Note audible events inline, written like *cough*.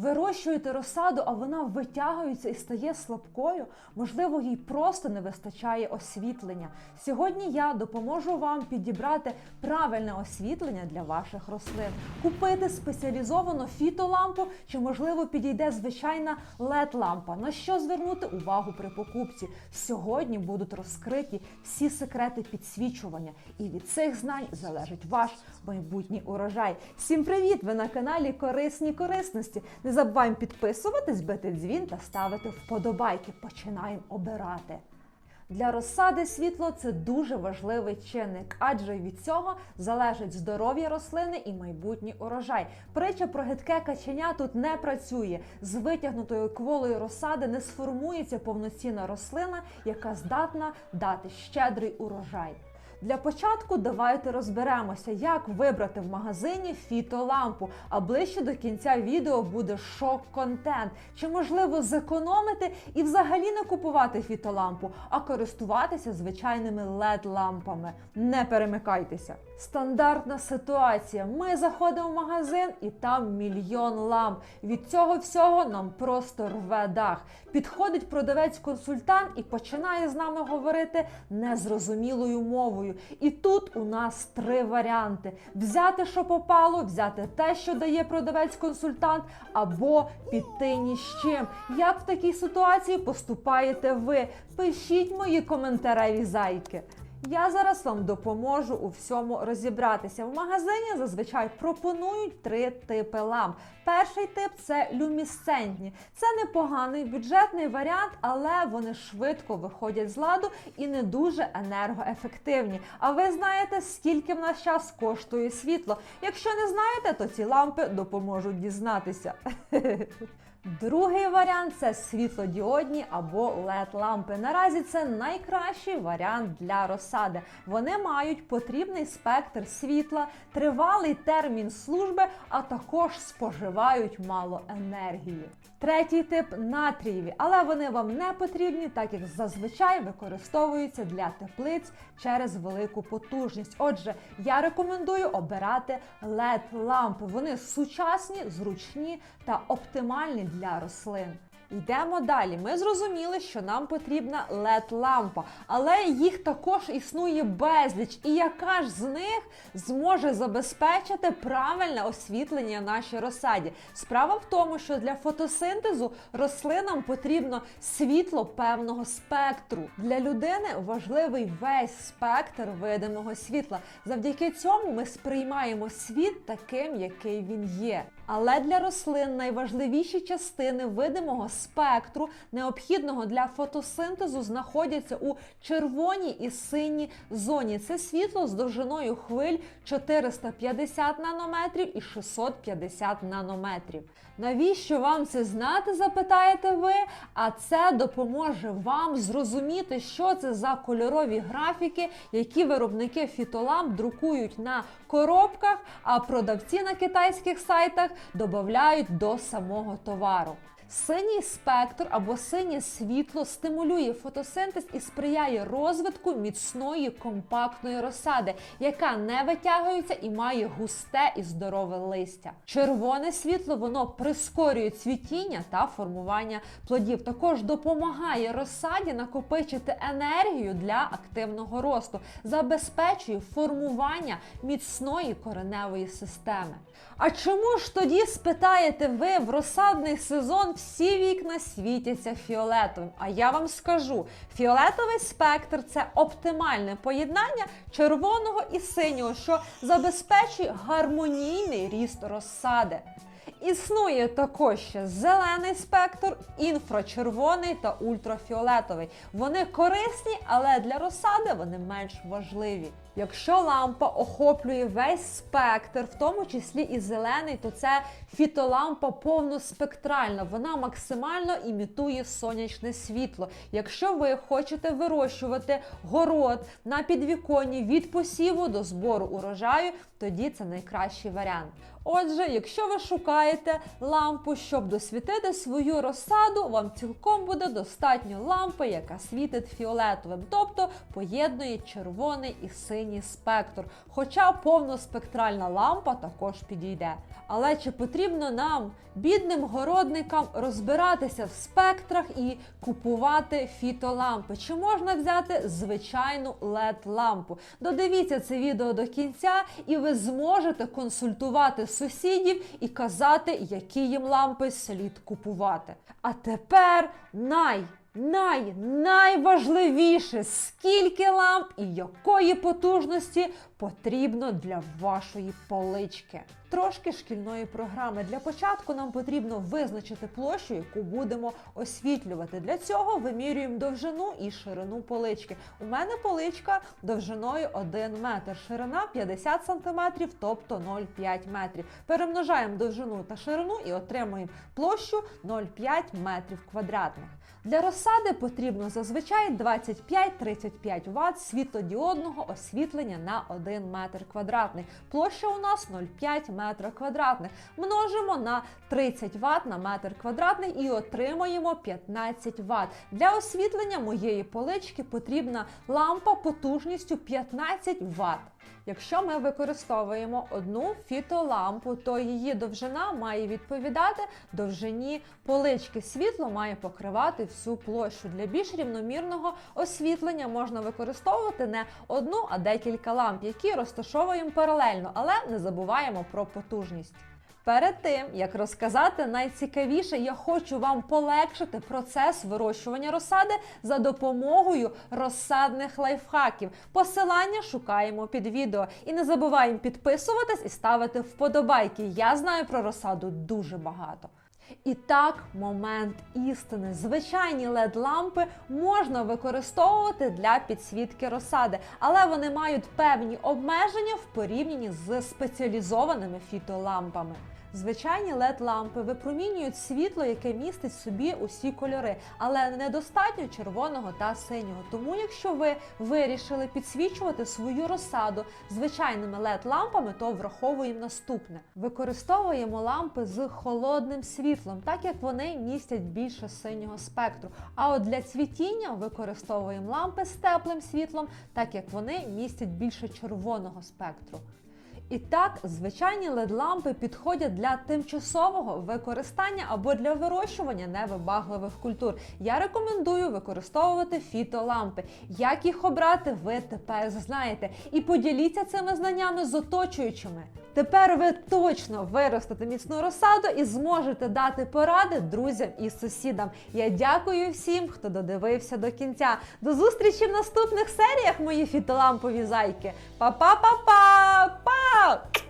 Вирощуєте розсаду, а вона витягується і стає слабкою. Можливо, їй просто не вистачає освітлення. Сьогодні я допоможу вам підібрати правильне освітлення для ваших рослин, купити спеціалізовану фітолампу чи, можливо, підійде звичайна led лампа На що звернути увагу при покупці? Сьогодні будуть розкриті всі секрети підсвічування, і від цих знань залежить ваш майбутній урожай. Всім привіт! Ви на каналі Корисні корисності. Не забуваємо підписуватись, бити дзвін та ставити вподобайки. Починаємо обирати. Для розсади світло це дуже важливий чинник, адже від цього залежить здоров'я рослини і майбутній урожай. Притча про гидке каченя тут не працює. З витягнутою кволою розсади не сформується повноцінна рослина, яка здатна дати щедрий урожай. Для початку давайте розберемося, як вибрати в магазині фітолампу. А ближче до кінця відео буде шок-контент. Чи можливо зекономити і взагалі не купувати фітолампу, а користуватися звичайними led лампами Не перемикайтеся. Стандартна ситуація. Ми заходимо в магазин і там мільйон ламп. Від цього всього нам просто рве дах. Підходить продавець-консультант і починає з нами говорити незрозумілою мовою. І тут у нас три варіанти: взяти, що попало, взяти те, що дає продавець-консультант, або піти ні з чим. Як в такій ситуації поступаєте ви? Пишіть мої коментареві зайки. Я зараз вам допоможу у всьому розібратися. В магазині зазвичай пропонують три типи ламп. Перший тип це люмісцентні. Це непоганий бюджетний варіант, але вони швидко виходять з ладу і не дуже енергоефективні. А ви знаєте, скільки в нас час коштує світло? Якщо не знаєте, то ці лампи допоможуть дізнатися. *laughs* Другий варіант це світлодіодні або led лампи. Наразі це найкращий варіант для розсади. Вони мають потрібний спектр світла, тривалий термін служби, а також споживають мало енергії. Третій тип натрієві, але вони вам не потрібні, так як зазвичай використовуються для теплиць через велику потужність. Отже, я рекомендую обирати led лампи. Вони сучасні, зручні та оптимальні для рослин. Йдемо далі. Ми зрозуміли, що нам потрібна led лампа, але їх також існує безліч. І яка ж з них зможе забезпечити правильне освітлення нашій розсаді? Справа в тому, що для фотосинтезу рослинам потрібно світло певного спектру. Для людини важливий весь спектр видимого світла. Завдяки цьому ми сприймаємо світ таким, який він є. Але для рослин найважливіші частини видимого спектру, необхідного для фотосинтезу, знаходяться у червоній і синій зоні. Це світло з довжиною хвиль 450 нанометрів і 650 нанометрів. Навіщо вам це знати, запитаєте ви? А це допоможе вам зрозуміти, що це за кольорові графіки, які виробники фітоламп друкують на коробках, а продавці на китайських сайтах додають до самого товару. Синій спектр або синє світло стимулює фотосинтез і сприяє розвитку міцної компактної розсади, яка не витягується і має густе і здорове листя. Червоне світло воно прискорює цвітіння та формування плодів. Також допомагає розсаді накопичити енергію для активного росту, забезпечує формування міцної кореневої системи. А чому ж тоді спитаєте ви в розсадний сезон всі вікна світяться фіолетовим? А я вам скажу: фіолетовий спектр це оптимальне поєднання червоного і синього, що забезпечує гармонійний ріст розсади. Існує також ще зелений спектр, інфрачервоний та ультрафіолетовий. Вони корисні, але для розсади вони менш важливі. Якщо лампа охоплює весь спектр, в тому числі і зелений, то це фітолампа повноспектральна. Вона максимально імітує сонячне світло. Якщо ви хочете вирощувати город на підвіконні від посіву до збору урожаю, тоді це найкращий варіант. Отже, якщо ви шукаєте лампу, щоб досвітити свою розсаду, вам цілком буде достатньо лампи, яка світить фіолетовим, тобто поєднує червоний і синій синій спектр. Хоча повноспектральна лампа також підійде. Але чи потрібно нам, бідним городникам, розбиратися в спектрах і купувати фітолампи? Чи можна взяти звичайну led лампу Додивіться це відео до кінця, і ви зможете консультувати сусідів і казати, які їм лампи слід купувати. А тепер най. Най найважливіше, скільки ламп і якої потужності потрібно для вашої полички. Трошки шкільної програми. Для початку нам потрібно визначити площу, яку будемо освітлювати. Для цього вимірюємо довжину і ширину полички. У мене поличка довжиною 1 метр, ширина 50 см, тобто 0,5 метрів. Перемножаємо довжину та ширину і отримуємо площу 0,5 метрів квадратних. Для розсади потрібно зазвичай 25-35 Вт світлодіодного освітлення на 1 метр квадратний. Площа у нас 0,5 метра квадратних. Множимо на 30 Вт на метр квадратний і отримуємо 15 Вт. Для освітлення моєї полички потрібна лампа потужністю 15 Вт. Якщо ми використовуємо одну фітолампу, то її довжина має відповідати довжині полички. Світло має покривати всю площу. Для більш рівномірного освітлення можна використовувати не одну, а декілька ламп, які розташовуємо паралельно, але не забуваємо про потужність. Перед тим як розказати найцікавіше, я хочу вам полегшити процес вирощування розсади за допомогою розсадних лайфхаків. Посилання шукаємо під відео. І не забуваємо підписуватись і ставити вподобайки. Я знаю про розсаду дуже багато. І так, момент істини. Звичайні led лампи можна використовувати для підсвітки розсади, але вони мають певні обмеження в порівнянні з спеціалізованими фітолампами. Звичайні led лампи випромінюють світло, яке містить в собі усі кольори, але недостатньо червоного та синього. Тому, якщо ви вирішили підсвічувати свою розсаду звичайними led лампами, то враховуємо наступне: використовуємо лампи з холодним світлом, так як вони містять більше синього спектру. А от для цвітіння використовуємо лампи з теплим світлом, так як вони містять більше червоного спектру. І так, звичайні LED-лампи підходять для тимчасового використання або для вирощування невибагливих культур. Я рекомендую використовувати фітолампи. Як їх обрати, ви тепер знаєте. І поділіться цими знаннями з оточуючими. Тепер ви точно виростете міцну розсаду і зможете дати поради друзям і сусідам. Я дякую всім, хто додивився до кінця. До зустрічі в наступних серіях, мої фітолампові зайки. Па-па-па-па! out.